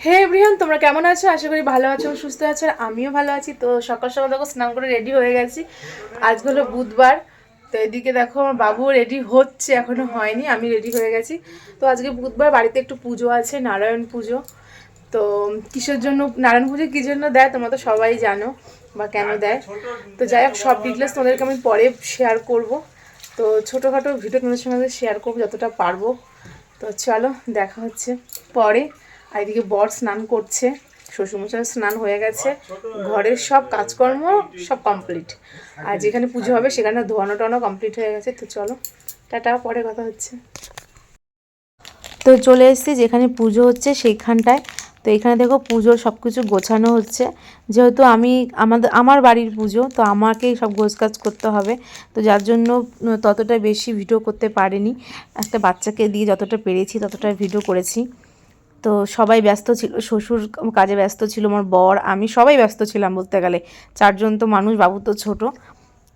হে Brian তোমরা কেমন আছো? আশা করি ভালো আছো সুস্থ আছো আর আমিও ভালো আছি। তো সকাল সকাল দেখো স্নান করে রেডি হয়ে গেছি। আজ হলো বুধবার তো এদিকে দেখো আমার বাবু রেডি হচ্ছে এখনও হয়নি আমি রেডি হয়ে গেছি। তো আজকে বুধবার বাড়িতে একটু পুজো আছে নারায়ণ পুজো। তো কিসের জন্য নারায়ণ পুজো কী জন্য দেয় তোমরা তো সবাই জানো বা কেন দেয়। তো যাই হোক সব ডিটেলস তোমাদেরকে আমি পরে শেয়ার করব। তো ছোটোখাটো ভিডিও তোমাদের সঙ্গে শেয়ার করব যতটা পারব। তো চলো দেখা হচ্ছে পরে। আর বর স্নান করছে, শ্বশুরমশাই স্নান হয়ে গেছে, ঘরের সব কাজকর্ম সব কমপ্লিট আর যেখানে পুজো হবে সেখানে ধোয়ানো টোয়ানো কমপ্লিট হয়ে গেছে, তো চলো, টাটা, পরে কথা হচ্ছে। তো চলে এসেছি, যেখানে পুজো হচ্ছে সেইখানটায়। তো এখানে দেখো পুজোর সব কিছু গোছানো হচ্ছে। যেহেতু আমি, আমাদের, আমার বাড়ির পুজো, তো আমাকেই সব গোছকাজ করতে হবে। তো যার জন্য ততটা বেশি ভিডিও করতে পারিনি। একটা বাচ্চাকে দিয়ে যতটা পেরেছি ততটা ভিডিও করেছি। তো সবাই ব্যস্ত ছিল, শ্বশুর কাজে ব্যস্ত ছিল, আমার বর, আমি সবাই ব্যস্ত ছিলাম বলতে গেলে। চারজন তো মানুষ, বাবু তো ছোট।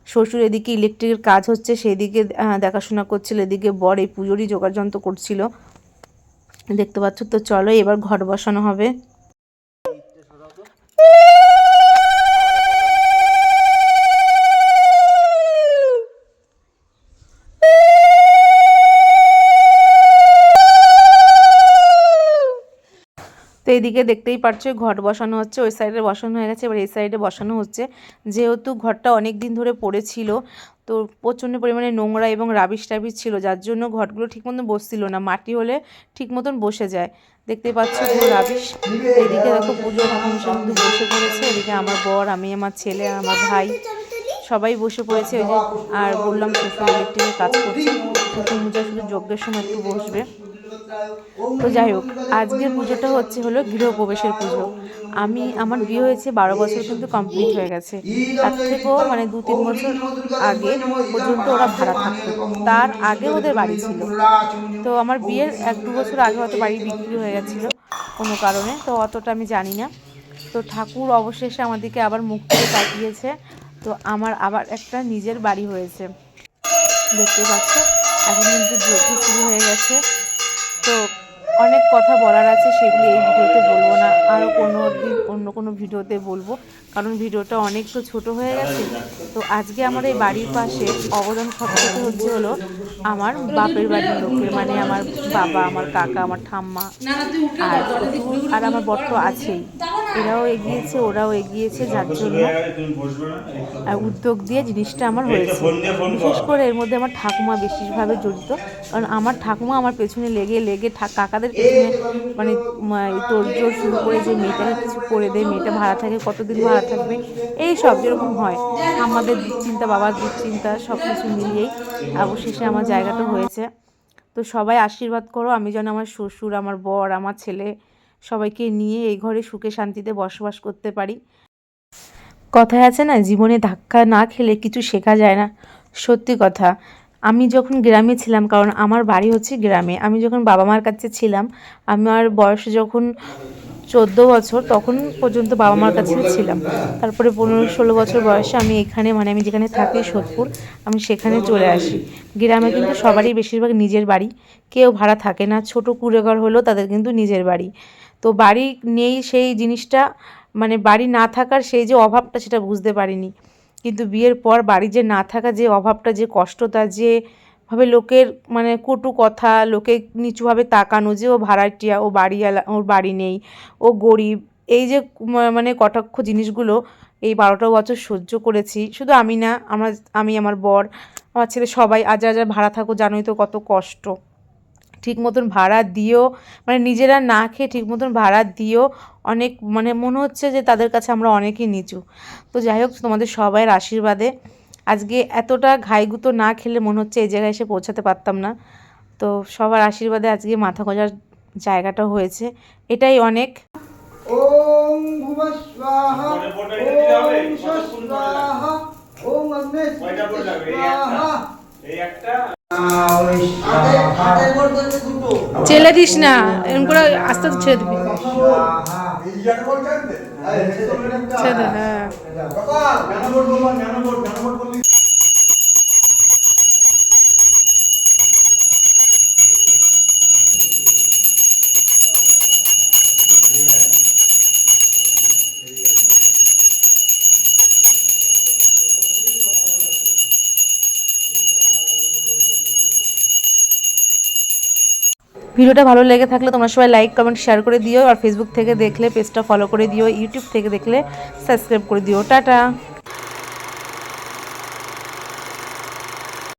শ্বশুর এদিকে ইলেকট্রিকের কাজ হচ্ছে, সেদিকে দেখাশোনা করছিল, এদিকে বর এই পুজোরই জোগাড় যন্ত্র করছিল। দেখতে পাচ্ছ তো চলো এবার ঘট বসানো হবে। তো এইদিকে দেখতেই পারছ ঘট বসানো হচ্ছে, ওই সাইডে বসানো হয়ে গেছে, এবার এই সাইডে বসানো হচ্ছে। যেহেতু ঘরটা অনেক দিন ধরে পড়েছিল, তো প্রচণ্ড পরিমাণে নোংরা এবং রাবিশ টাবিশ ছিল, যার জন্য ঘটগুলো ঠিক মতন বসছিল না, মাটি হলে ঠিক মতন বসে যায়। দেখতেই পাচ্ছ পুরো রাবিশ এদিকে দেখো পুজো কিন্তু বসে পড়েছে, এদিকে আমার বর, আমি, আমার ছেলে, আমার ভাই, সবাই বসে পড়েছে, ওই যে, আর বললাম শ্বশুর ইলেকট্রিকের কাজ করছে। শ্বশুর শুধু যজ্ঞের সময় একটু বসবে। তো যাই হোক, আজকের পুজোটা হচ্ছে হলো গৃহপ্রবেশের পুজো। আমি, আমার বিয়ে হয়েছে বারো বছর কিন্তু কমপ্লিট হয়ে গেছে। তার থেকেও মানে দু তিন বছর আগে পর্যন্ত ওরা ভাড়া থাকতো। তার আগে ওদের বাড়ি ছিল। তো আমার বিয়ের এক দু বছর আগে হয়তো বাড়ি বিক্রি হয়ে গেছিল কোনো কারণে, তো অতটা আমি জানি না। তো ঠাকুর অবশেষে আমাদেরকে আবার মুখ থেকে তাকিয়েছে তো আমার আবার একটা নিজের বাড়ি হয়েছে। দেখতে পাচ্ছ? এখন কিন্তু যজ্ঞ শুরু হয়ে গেছে। তো অনেক কথা বলার আছে, সেগুলি এই ভিডিওতে বলব না। আরও কোনো দিন অন্য কোনো ভিডিওতে বলব, কারণ ভিডিওটা অনেক তো ছোটো হয়ে গেছে। তো আজকে আমার এই বাড়ির পাশে অবদান সবথেকে হচ্ছে হলো আমার বাপের বাড়ির লোকের মানে আমার বাবা, আমার কাকা, আমার ঠাম্মা, আর আর আমার বর্ত আছেই। এরাও এগিয়েছে ওরাও এগিয়েছে যার জন্য। উদ্যোগ দিয়ে জিনিসটা আমার হয়েছে। বিশেষ করে। এর মধ্যে আমার ঠাকুমা বিশেষভাবে জড়িত। কারণ আমার ঠাকুমা আমার পেছনে লেগে লেগে ঠা- কাকাদের পেছনে মানে তোর জোর শুরু করে যে মেয়েটাকে কিছু করে দেয় মেয়েটা ভাড়া থাকে কতদিন ভাড়া থাকবে এই সব যেরকম হয়। আমাদের দুশ্চিন্তা বাবার দুশ্চিন্তা সব কিছু মিলিয়েই অবশেষে আমার জায়গাটা হয়েছে। তো সবাই আশীর্বাদ করো আমি যেন আমার শ্বশুর আমার বর আমার ছেলে সবাইকে নিয়ে এই ঘরে সুখে শান্তিতে বসবাস করতে পারি। কথায় আছে না, জীবনে ধাক্কা না খেলে কিছু শেখা যায় না। সত্যি কথা, আমি যখন গ্রামে ছিলাম, কারণ আমার বাড়ি হচ্ছে গ্রামে, আমি যখন বাবা মার কাছে ছিলাম, আমার বয়স যখন চোদ্দ বছর তখন পর্যন্ত বাবা মার কাছে ছিলাম। তারপরে পনেরো ষোলো বছর বয়সে আমি এখানে মানে আমি যেখানে থাকি সোদপুর, আমি সেখানে চলে আসি। গ্রামে কিন্তু সবারই বেশিরভাগ নিজের বাড়ি। কেউ ভাড়া থাকে না, ছোট কুড়েঘর হলেও তাদের কিন্তু নিজের বাড়ি। তো বাড়ি নেই সেই জিনিসটা মানে বাড়ি না থাকার সেই যে অভাবটা সেটা বুঝতে পারিনি। কিন্তু বিয়ের পর বাড়ি যে না থাকা যে অভাবটা, যে কষ্টটা, যে ভাবে লোকের মানে কটু কথা, লোকে নিচুভাবে তাকানো যে ও ভাড়াটিয়া, ও বাড়িওয়ালা, ওর বাড়ি নেই, ও গরিব, এই যে মানে কটাক্ষ জিনিসগুলো এই বারোটা বছর সহ্য করেছি। শুধু আমি না, আমরা, আমি, আমার বর, আমার ছেলে সবাই আজ যারা ভাড়া থাকো জানোই তো কত কষ্ট। ঠিক মতন ভাড়া দিয়েও মানে নিজেরা না খেয়ে ঠিক মতন ভাড়া দিয়েও অনেক মানে মনে হচ্ছে যে তাদের কাছে আমরা অনেকই নিচু। তো যাই হোক, তোমাদের সবাইয়ের আশীর্বাদে আজকে এতটা ঘাইগুতো না খেলে মনে হচ্ছে এই জায়গায় এসে পৌঁছাতে পারতাম না। তো সবার আশীর্বাদে আজকে মাথা গোজার জায়গাটা হয়েছে। এটাই অনেক। ওম ওম ওম স্বাহা। এই একটা? দুটো। চেলে দিস না এরকম করে আস্তে আস্তে ছেড়ে দিবি? দে হ্যাঁ। ভিডিওটা ভালো লেগে থাকলে তোমরা সবাই লাইক কমেন্ট শেয়ার করে দিও। আর ফেসবুক থেকে দেখলে পেজটা ফলো করে দিও। ইউটিউব থেকে দেখলে সাবস্ক্রাইব করে দিও। টাটা!